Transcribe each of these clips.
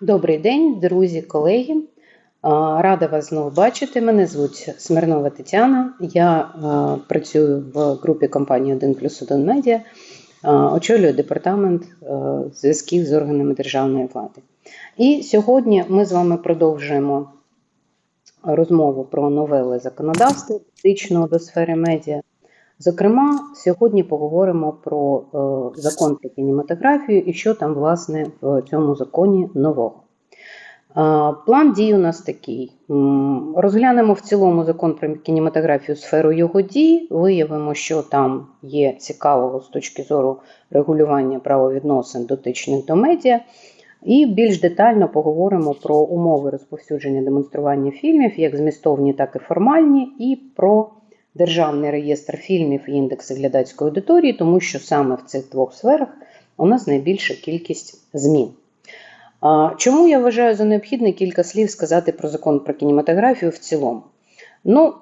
Добрий день, друзі, колеги. Рада вас знову бачити. Мене звуть Смирнова Тетяна. Я працюю в групі компанії 1 плюс 1 медіа, очолюю департамент зв'язків з органами державної влади. І сьогодні ми з вами продовжуємо розмову про новели законодавства етичного до сфери медіа. Зокрема, сьогодні поговоримо про е, закон про кінематографію і що там, власне, в цьому законі нового. Е, план дій у нас такий: розглянемо в цілому закон про кінематографію сферу його дій, виявимо, що там є цікавого з точки зору регулювання правовідносин дотичних до медіа. І більш детально поговоримо про умови розповсюдження демонстрування фільмів, як змістовні, так і формальні, і про Державний реєстр фільмів і індекси глядацької аудиторії, тому що саме в цих двох сферах у нас найбільша кількість змін. Чому я вважаю за необхідне кілька слів сказати про закон про кінематографію в цілому? Ну,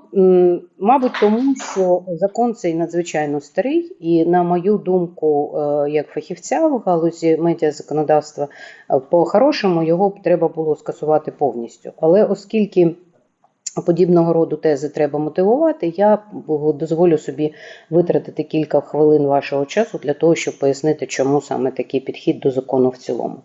мабуть, тому що закон цей надзвичайно старий, і, на мою думку, е, як фахівця в галузі медіазаконодавства, е, по-хорошому його б треба було скасувати повністю. Але оскільки подібного роду тези треба мотивувати, я дозволю собі витратити кілька хвилин вашого часу для того, щоб пояснити, чому саме такий підхід до закону в цілому.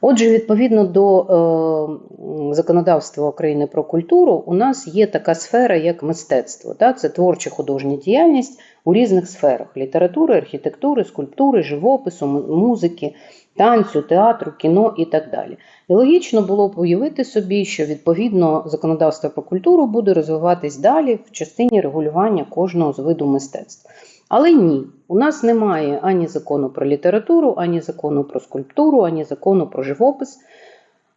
Отже, відповідно до е, законодавства України про культуру, у нас є така сфера, як мистецтво. Да? Це творча художня діяльність у різних сферах: літератури, архітектури, скульптури, живопису, музики, танцю, театру, кіно і так далі. І логічно було б уявити собі, що відповідно законодавство про культуру буде розвиватись далі в частині регулювання кожного з виду мистецтв. Але ні, у нас немає ані закону про літературу, ані закону про скульптуру, ані закону про живопис.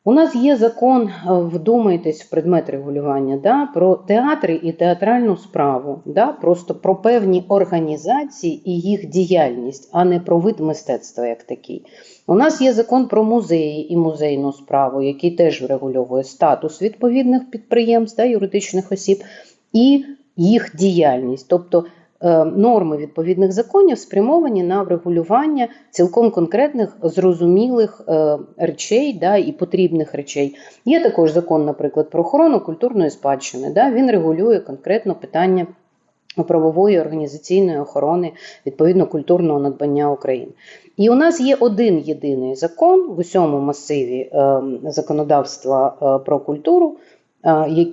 У нас є закон, е, вдумайтесь в предмет регулювання, да, про театри і театральну справу, да, просто про певні організації і їх діяльність, а не про вид мистецтва як такий. У нас є закон про музеї і музейну справу, який теж врегульовує статус відповідних підприємств да, юридичних осіб і їх діяльність. Тобто норми відповідних законів спрямовані на врегулювання цілком конкретних зрозумілих е, речей да, і потрібних речей. Є також закон, наприклад, про охорону культурної спадщини. Да, Він регулює конкретно питання. Правової організаційної охорони відповідно культурного надбання України. І у нас є один єдиний закон в усьому масиві е, законодавства е, про культуру,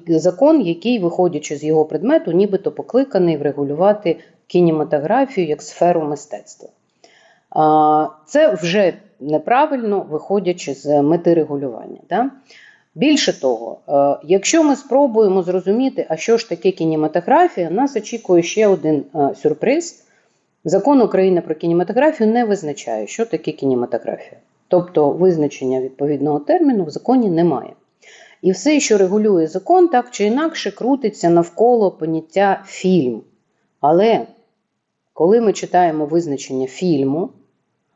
закон, який, виходячи з його предмету, нібито покликаний врегулювати кінематографію як сферу мистецтва. Це вже неправильно, виходячи з мети регулювання. Да? Більше того, якщо ми спробуємо зрозуміти, а що ж таке кінематографія, нас очікує ще один сюрприз. Закон України про кінематографію не визначає, що таке кінематографія. Тобто визначення відповідного терміну в законі немає. І все, що регулює закон, так чи інакше крутиться навколо поняття фільм. Але коли ми читаємо визначення фільму,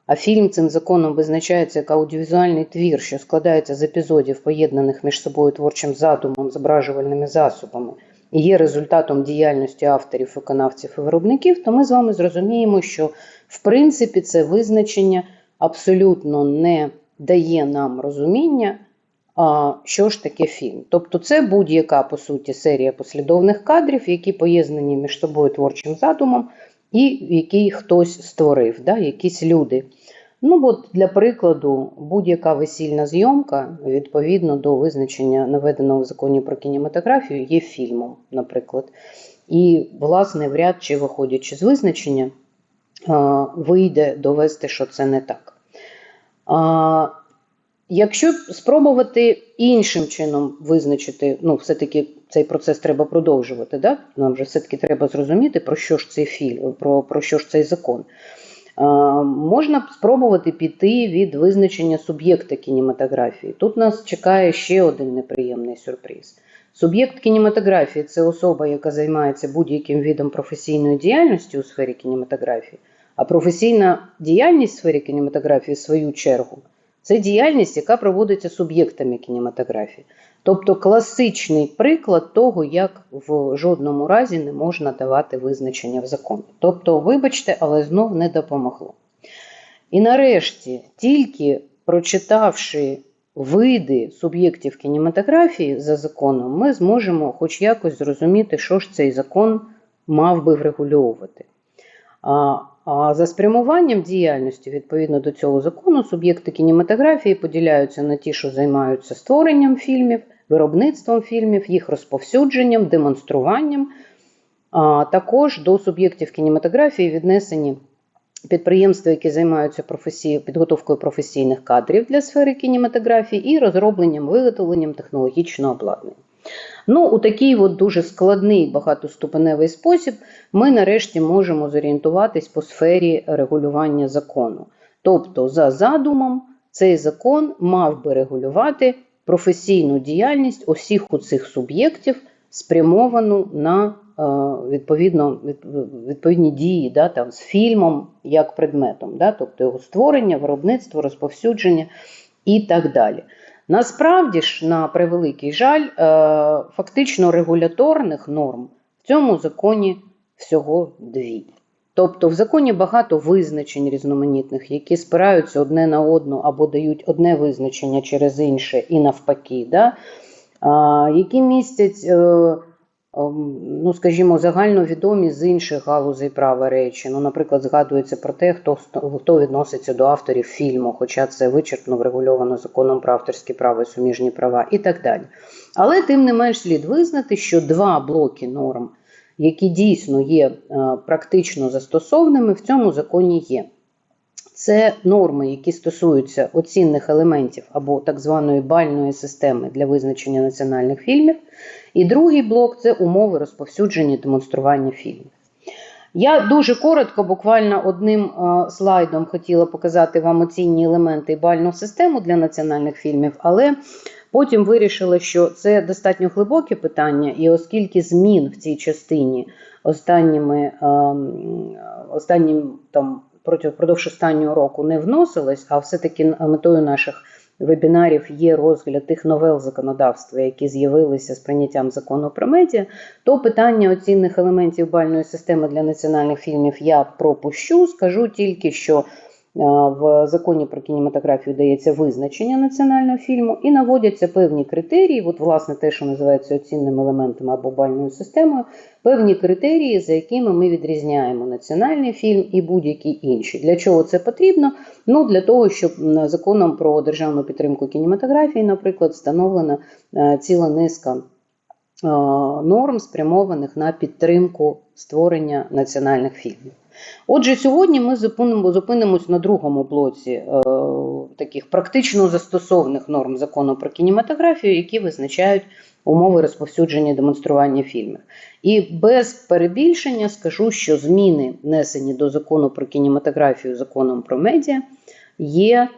а фільм цим законом визначається як аудіовізуальний твір, що складається з епізодів, поєднаних між собою творчим задумом, зображувальними засобами, і є результатом діяльності авторів, виконавців і виробників, то ми з вами зрозуміємо, що в принципі це визначення абсолютно не дає нам розуміння що ж таке фільм. Тобто це будь-яка, по суті, серія послідовних кадрів, які поєднані між собою творчим задумом, і який хтось створив, да, якісь люди. Ну, от Для прикладу, будь-яка весільна зйомка, відповідно до визначення, наведеного в законі про кінематографію, є фільмом, наприклад. І, власне, вряд чи виходячи з визначення, вийде довести, що це не так. Якщо спробувати іншим чином визначити, ну, все-таки цей процес треба продовжувати, да? нам вже все-таки треба зрозуміти, про що ж цей фільм, про, про що ж цей закон. А, Можна спробувати піти від визначення суб'єкта кінематографії. Тут нас чекає ще один неприємний сюрприз. Суб'єкт кінематографії це особа, яка займається будь-яким видом професійної діяльності у сфері кінематографії, а професійна діяльність в сфері кінематографії, в свою чергу. Це діяльність, яка проводиться суб'єктами кінематографії. Тобто класичний приклад того, як в жодному разі не можна давати визначення в законі. Тобто, вибачте, але знов не допомогло. І нарешті, тільки прочитавши види суб'єктів кінематографії за законом, ми зможемо хоч якось зрозуміти, що ж цей закон мав би врегульовувати. За спрямуванням діяльності відповідно до цього закону суб'єкти кінематографії поділяються на ті, що займаються створенням фільмів, виробництвом фільмів, їх розповсюдженням, демонструванням. А також до суб'єктів кінематографії віднесені підприємства, які займаються професій, підготовкою професійних кадрів для сфери кінематографії і розробленням, виготовленням технологічного обладнання. Ну, у такий от дуже складний багатоступеневий спосіб ми нарешті можемо зорієнтуватись по сфері регулювання закону. Тобто, за задумом, цей закон мав би регулювати професійну діяльність усіх у цих суб'єктів, спрямовану на е, відповідно, відповідні дії да, там, з фільмом як предметом, да, тобто його створення, виробництво, розповсюдження і так далі. Насправді ж, на превеликий жаль, е, фактично регуляторних норм в цьому законі всього дві. Тобто в законі багато визначень різноманітних, які спираються одне на одну або дають одне визначення через інше і навпаки, да? які містять е, ну, скажімо, загальновідомі з інших галузей права речі. Ну, Наприклад, згадується про те, хто хто відноситься до авторів фільму, хоча це вичерпно врегульовано законом про авторські права і суміжні права і так далі. Але тим не менш слід визнати, що два блоки норм, які дійсно є е, практично застосовними, в цьому законі є. Це норми, які стосуються оцінних елементів або так званої бальної системи для визначення національних фільмів. І другий блок це умови розповсюдження і демонстрування фільмів. Я дуже коротко, буквально одним е, слайдом хотіла показати вам оцінні елементи і бальну систему для національних фільмів, але потім вирішила, що це достатньо глибоке питання, і оскільки змін в цій частині останніми, е, останнім там протягом впродовж останнього року не вносилось, а все-таки метою наших вебінарів є розгляд тих новел законодавства, які з'явилися з прийняттям закону про медіа, то питання оцінних елементів бальної системи для національних фільмів я пропущу. Скажу тільки, що в законі про кінематографію дається визначення національного фільму і наводяться певні критерії, от, власне, те, що називається оцінним елементом або бальною системою, певні критерії, за якими ми відрізняємо національний фільм і будь-які інші. Для чого це потрібно? Ну, Для того, щоб законом про державну підтримку кінематографії, наприклад, встановлена е, ціла низка. Е, норм спрямованих на підтримку створення національних фільмів. Отже, сьогодні ми зупинимо, зупинимось на другому блоці е, таких практично застосованих норм закону про кінематографію, які визначають умови розповсюдження і демонстрування фільмів. І без перебільшення скажу, що зміни, внесені до закону про кінематографію законом про медіа, є е,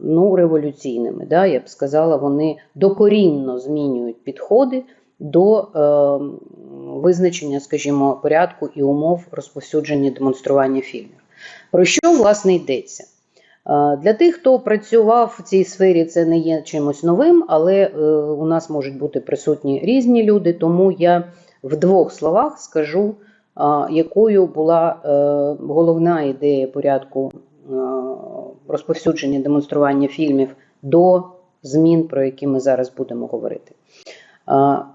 ну, революційними. Да? Я б сказала, вони докорінно змінюють підходи до е, визначення, скажімо, порядку і умов розповсюдження демонстрування фільмів. Про що власне йдеться? Е, для тих, хто працював в цій сфері, це не є чимось новим, але е, у нас можуть бути присутні різні люди, тому я в двох словах скажу, е, якою була головна ідея порядку розповсюдження демонстрування фільмів до змін, про які ми зараз будемо говорити.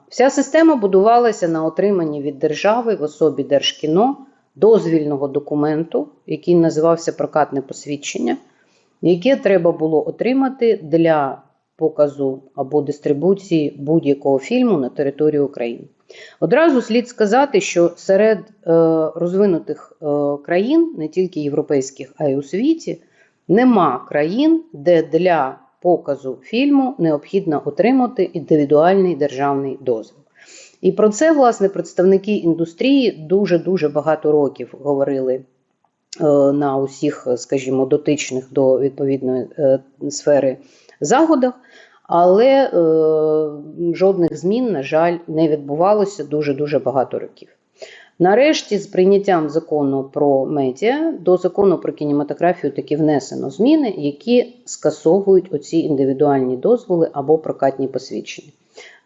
Вся система будувалася на отриманні від держави в особі Держкіно дозвільного документу, який називався прокатне посвідчення, яке треба було отримати для показу або дистрибуції будь-якого фільму на території України. Одразу слід сказати, що серед е, розвинутих е, країн, не тільки європейських, а й у світі, нема країн, де для показу фільму необхідно отримати індивідуальний державний дозвіл. І про це, власне, представники індустрії дуже-дуже багато років говорили е, на усіх, скажімо, дотичних до відповідної е, сфери заходах, але е, жодних змін, на жаль, не відбувалося дуже-дуже багато років. Нарешті, з прийняттям закону про медіа до закону про кінематографію таки внесено зміни, які скасовують оці індивідуальні дозволи або прокатні посвідчення.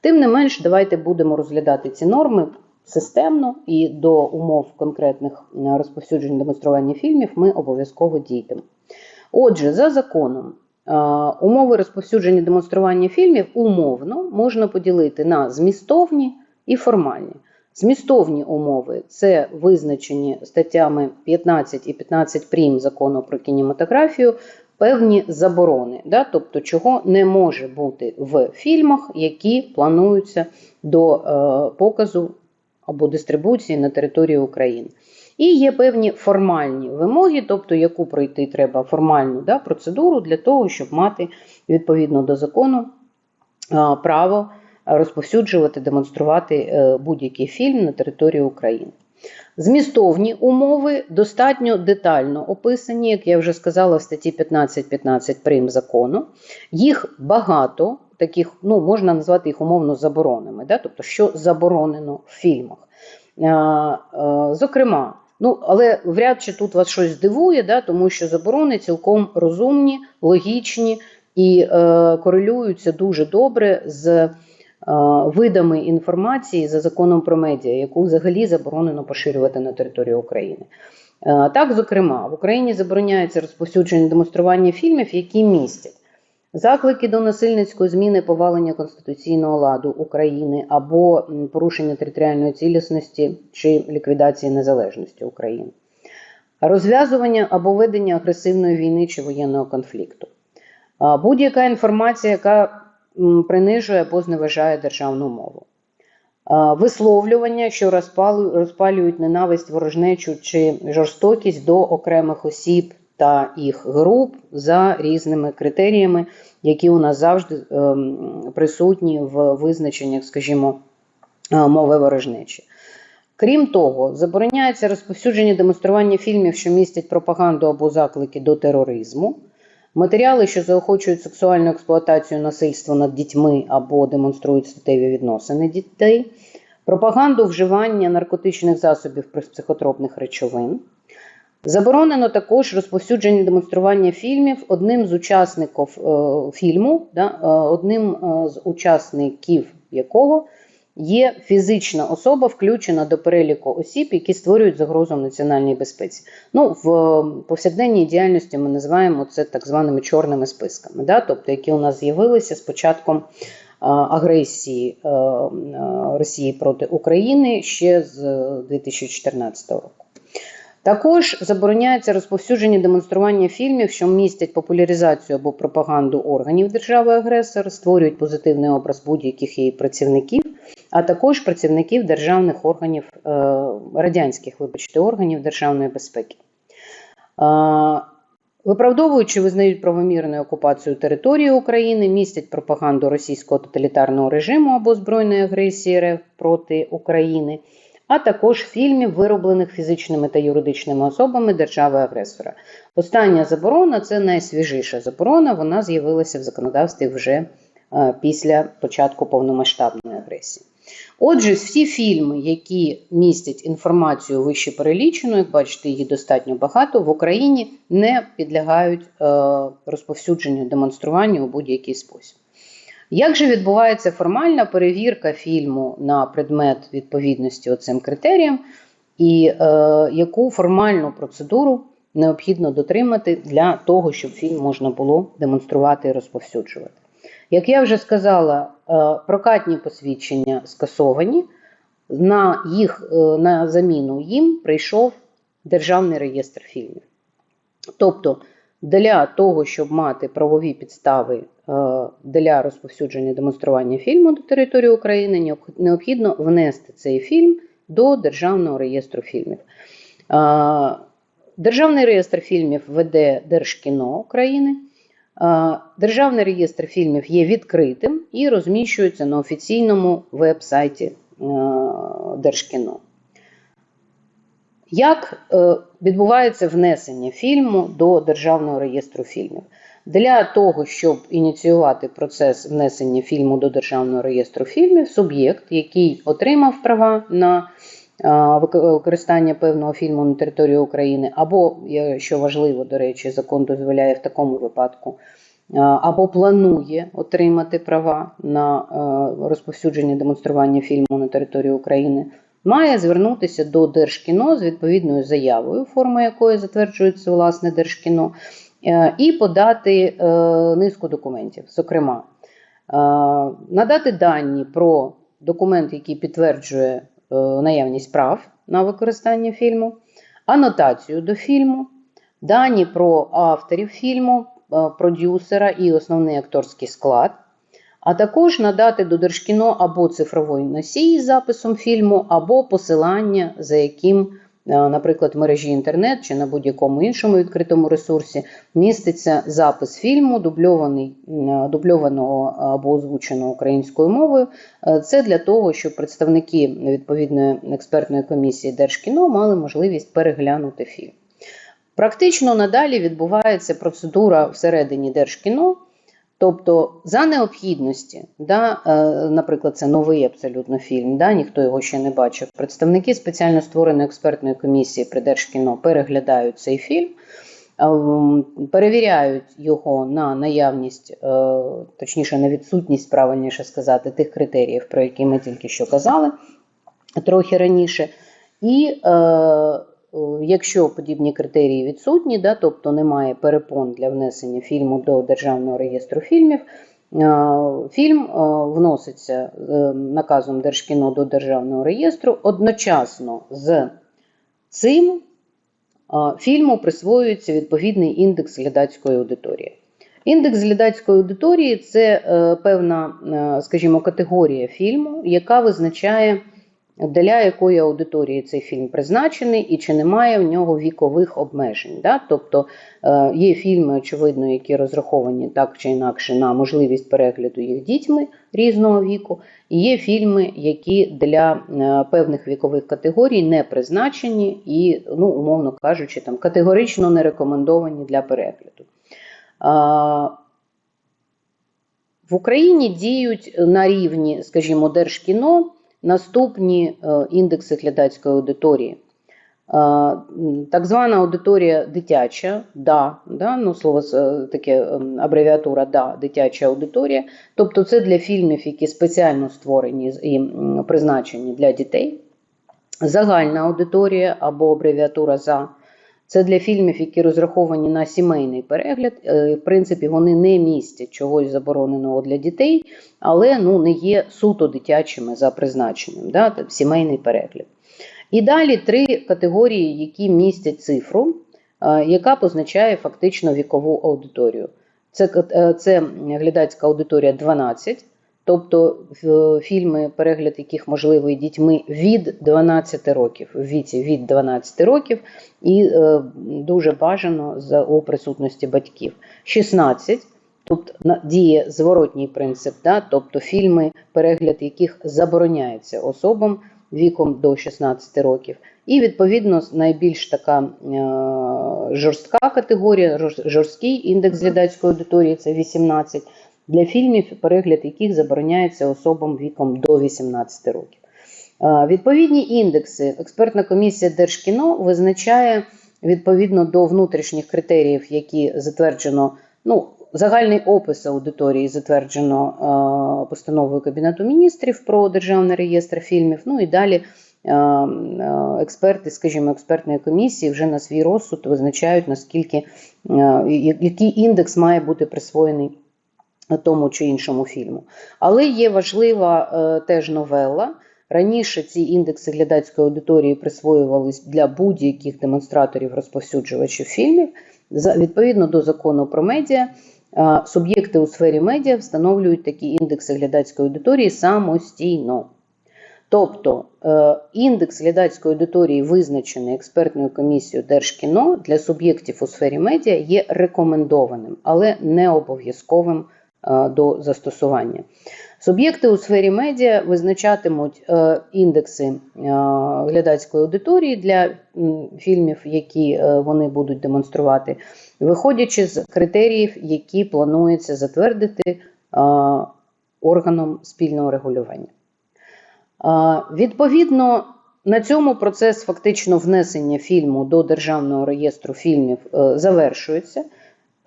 Тим не менш, давайте будемо розглядати ці норми системно і до умов конкретних розповсюджень демонстрування фільмів ми обов'язково дійдемо. Отже, за законом Умови розповсюдження демонстрування фільмів умовно можна поділити на змістовні і формальні. Змістовні умови це визначені статтями 15 і 15 прим закону про кінематографію певні заборони, да? тобто чого не може бути в фільмах, які плануються до е, показу або дистрибуції на території України. І є певні формальні вимоги, тобто яку пройти треба формальну да, процедуру для того, щоб мати відповідно до закону е, право розповсюджувати, демонструвати е, будь-який фільм на території України. Змістовні умови достатньо детально описані, як я вже сказала, в статті 15.15 прим закону. Їх багато, таких, ну, можна назвати їх умовно забороненими, да? тобто, що заборонено в фільмах. Зокрема, ну, але вряд чи тут вас щось здивує, да? тому що заборони цілком розумні, логічні і е, корелюються дуже добре з. Е, видами інформації за законом про медіа, яку взагалі заборонено поширювати на території України. Е, так, зокрема, в Україні забороняється розповсюдження демонстрування фільмів, які містять заклики до насильницької зміни повалення конституційного ладу України або порушення територіальної цілісності чи ліквідації незалежності України, розв'язування або ведення агресивної війни чи воєнного конфлікту. Е, будь-яка інформація, яка принижує або зневажає державну мову. Висловлювання, що розпалюють ненависть, ворожнечу чи жорстокість до окремих осіб та їх груп за різними критеріями, які у нас завжди ем, присутні в визначеннях, скажімо, е, мови ворожнечі. Крім того, забороняється розповсюдження демонстрування фільмів, що містять пропаганду або заклики до тероризму. Матеріали, що заохочують сексуальну експлуатацію насильства над дітьми або демонструють статеві відносини дітей, пропаганду вживання наркотичних засобів психотропних речовин. Заборонено також розповсюдження демонстрування фільмів одним з учасників е, фільму, да, е, одним е, з учасників якого є фізична особа, включена до переліку осіб, які створюють загрозу національній безпеці. Ну, В повсякденній діяльності ми називаємо це так званими чорними списками, да? тобто які у нас з'явилися з початком агресії Росії проти України ще з 2014 року. Також забороняється розповсюдження демонстрування фільмів, що містять популяризацію або пропаганду органів держави-агресора, створюють позитивний образ будь-яких її працівників, а також працівників державних органів е, радянських, вибачте, органів державної безпеки. Виправдовуючи, визнають правомірною окупацію території України, містять пропаганду російського тоталітарного режиму або збройної агресії РФ проти України а також фільмів, вироблених фізичними та юридичними особами держави-агресора. Остання заборона це найсвіжіша заборона, вона з'явилася в законодавстві вже е, після початку повномасштабної агресії. Отже, всі фільми, які містять інформацію вище перелічену, як бачите, її достатньо багато, в Україні не підлягають е, розповсюдженню демонструванню у будь-який спосіб. Як же відбувається формальна перевірка фільму на предмет відповідності цим критеріям, і е, яку формальну процедуру необхідно дотримати для того, щоб фільм можна було демонструвати і розповсюджувати? Як я вже сказала, е, прокатні посвідчення скасовані, на їх е, на заміну їм прийшов Державний реєстр фільмів. Тобто для того, щоб мати правові підстави е, для розповсюдження демонстрування фільму до території України, необхідно внести цей фільм до Державного реєстру фільмів. Е, Державний реєстр фільмів веде Держкіно України. Е, Державний реєстр фільмів є відкритим і розміщується на офіційному веб-сайті Держкіно. Як е, відбувається внесення фільму до Державного реєстру фільмів? Для того, щоб ініціювати процес внесення фільму до Державного реєстру фільмів, суб'єкт, який отримав права на використання певного фільму на території України, або, що важливо, до речі, закон дозволяє в такому випадку, або планує отримати права на розповсюдження демонстрування фільму на території України має звернутися до Держкіно з відповідною заявою, форма якої затверджується власне Держкіно, е, і подати е, низку документів. Зокрема, е, надати дані про документ, який підтверджує наявність прав на використання фільму, анотацію до фільму, дані про авторів фільму, продюсера і основний акторський склад, а також надати до Держкіно або цифровий носій з записом фільму, або посилання, за яким, е, наприклад, в мережі інтернет чи на будь-якому іншому відкритому ресурсі міститься запис фільму, дубльований, дубльованого або озвученого українською мовою. Е, Це для того, щоб представники відповідної експертної комісії Держкіно мали можливість переглянути фільм. Практично надалі відбувається процедура всередині Держкіно, тобто за необхідності, да, е, наприклад, це новий абсолютно фільм, да, ніхто його ще не бачив. Представники спеціально створеної експертної комісії при Держкіно переглядають цей фільм. ем, Перевіряють його на наявність, е, точніше, на відсутність, правильніше сказати, тих критеріїв, про які ми тільки що казали трохи раніше. І е, якщо подібні критерії відсутні, да, тобто немає перепон для внесення фільму до Державного реєстру фільмів, е, фільм е, вноситься е, наказом Держкіно до Державного реєстру одночасно з цим. е, Фільму присвоюється відповідний індекс глядацької аудиторії. Індекс глядацької аудиторії це е, певна, е, скажімо, категорія фільму, яка визначає, для якої аудиторії цей фільм призначений і чи немає в нього вікових обмежень. Да? Тобто е, є фільми, очевидно, які розраховані так чи інакше на можливість перегляду їх дітьми різного віку, і є фільми, які для е, певних вікових категорій не призначені і, ну, умовно кажучи, там категорично не рекомендовані для перегляду. В Україні діють на рівні, скажімо, Держкіно наступні е, індекси глядацької аудиторії. Е, Так звана аудиторія дитяча, да, да, ну слово е, таке абревіатура да, дитяча аудиторія. Тобто це для фільмів, які спеціально створені і призначені для дітей. Загальна аудиторія або абревіатура за це для фільмів, які розраховані на сімейний перегляд. Е, В принципі, вони не містять чогось забороненого для дітей, але ну, не є суто дитячими за призначенням, да, сімейний перегляд. І далі три категорії, які містять цифру, е, яка позначає фактично вікову аудиторію. Це, е, це глядацька аудиторія 12, тобто фільми, перегляд яких можливий дітьми від 12 років, в віці від 12 років, і е, дуже бажано за у присутності батьків. 16, тут діє зворотній принцип, да, тобто фільми, перегляд яких забороняється особам віком до 16 років. І відповідно найбільш така е, жорстка категорія, жорсткий індекс глядацької аудиторії це 18, для фільмів, перегляд яких забороняється особам віком до 18 років. Відповідні індекси експертна комісія Держкіно визначає відповідно до внутрішніх критеріїв, які затверджено. Ну, загальний опис аудиторії затверджено постановою Кабінету міністрів про державний реєстр фільмів. Ну і далі експерти, скажімо, експертної комісії вже на свій розсуд визначають наскільки який індекс має бути присвоєний тому чи іншому фільму. Але є важлива е, теж новела. Раніше ці індекси глядацької аудиторії присвоювались для будь-яких демонстраторів розповсюджувачів фільмів. За відповідно до закону про медіа, е, суб'єкти у сфері медіа встановлюють такі індекси глядацької аудиторії самостійно. Тобто е, індекс глядацької аудиторії, визначений експертною комісією Держкіно для суб'єктів у сфері медіа, є рекомендованим, але не обов'язковим до застосування. Суб'єкти у сфері медіа визначатимуть е, індекси е, глядацької аудиторії для фільмів, які е, вони будуть демонструвати, виходячи з критеріїв, які планується затвердити е, органом спільного регулювання. Відповідно, на цьому процес фактично внесення фільму до Державного реєстру фільмів е, завершується.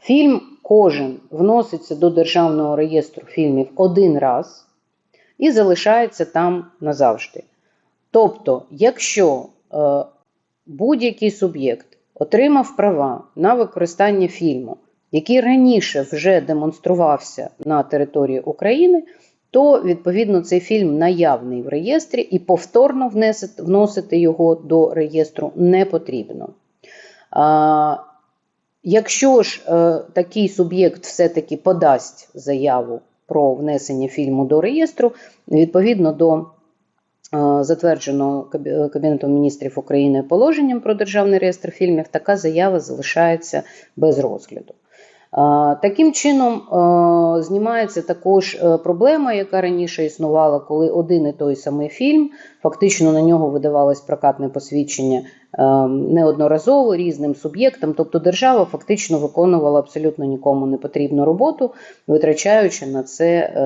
Фільм кожен вноситься до Державного реєстру фільмів один раз і залишається там назавжди. Тобто, якщо е, будь-який суб'єкт отримав права на використання фільму який раніше вже демонструвався на території України, то відповідно цей фільм наявний в реєстрі і повторно вносити його до реєстру не потрібно. Якщо ж е, такий суб'єкт все-таки подасть заяву про внесення фільму до реєстру, відповідно до е, затвердженого Кабінетом міністрів України положенням про державний реєстр фільмів, така заява залишається без розгляду. Таким чином знімається також е, проблема, яка раніше існувала, коли один і той самий фільм, фактично на нього видавалось прокатне посвідчення е, неодноразово різним суб'єктам. Тобто держава фактично виконувала абсолютно нікому не потрібну роботу, витрачаючи на це е,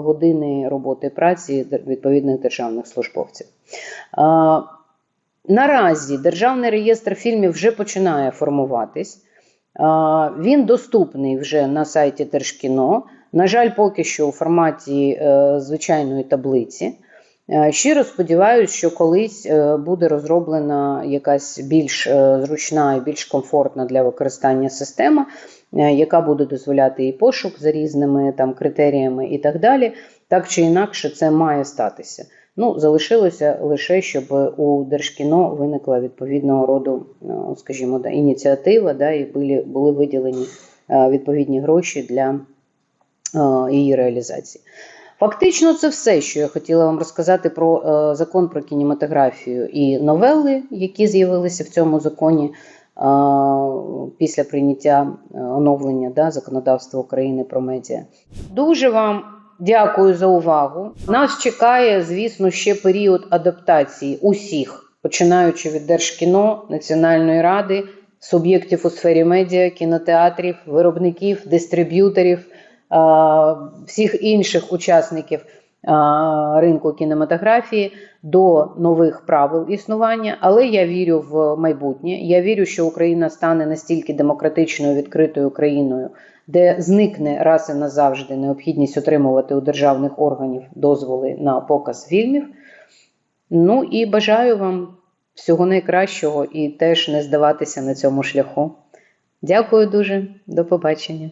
години роботи праці відповідних державних службовців. Наразі Державний реєстр фільмів вже починає формуватись. Він доступний вже на сайті Держкіно. На жаль, поки що у форматі е, звичайної таблиці. Е, Щиро сподіваюся, що колись е, буде розроблена якась більш зручна і більш комфортна для використання система, яка буде дозволяти і пошук за різними там критеріями і так далі. Так чи інакше, це має статися. Ну, залишилося лише, щоб у Держкіно виникла відповідного роду, е, скажімо, да, ініціатива, да, і були, були виділені е, відповідні гроші для е, її реалізації. Фактично, це все, що я хотіла вам розказати про закон про кінематографію і новели, які з'явилися в цьому законі після прийняття оновлення да, законодавства України про медіа. Дуже вам дякую за увагу. Нас чекає, звісно, ще період адаптації усіх, починаючи від Держкіно, Національної ради, суб'єктів у сфері медіа, кінотеатрів, виробників, дистриб'юторів, всіх інших учасників ринку кінематографії до нових правил існування. Але я вірю в майбутнє. Я вірю, що Україна стане настільки демократичною відкритою країною, де зникне раз і назавжди необхідність отримувати у державних органів дозволи на показ фільмів. Ну і бажаю вам всього найкращого і теж не здаватися на цьому шляху. Дякую дуже, до побачення.